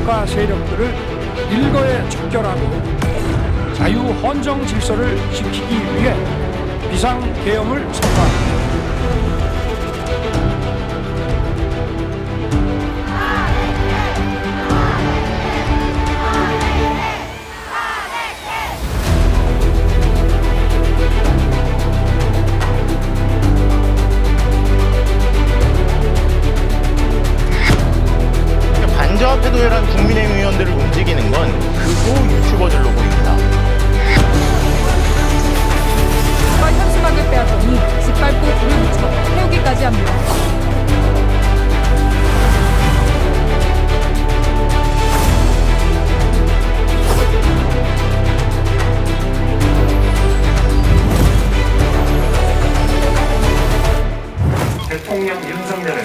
반국가 세력들을 일거에 척결하고 자유 헌정 질서를 지키기 위해 비상 계엄을 선포합니다. 태도회란 국민의힘 의원들을 움직이는 건 극우 유튜버들로 보입니다. 정말 현수막을 빼앗더니 짓밟고 부르는 척 태우기까지 합니다. 대통령 윤석열을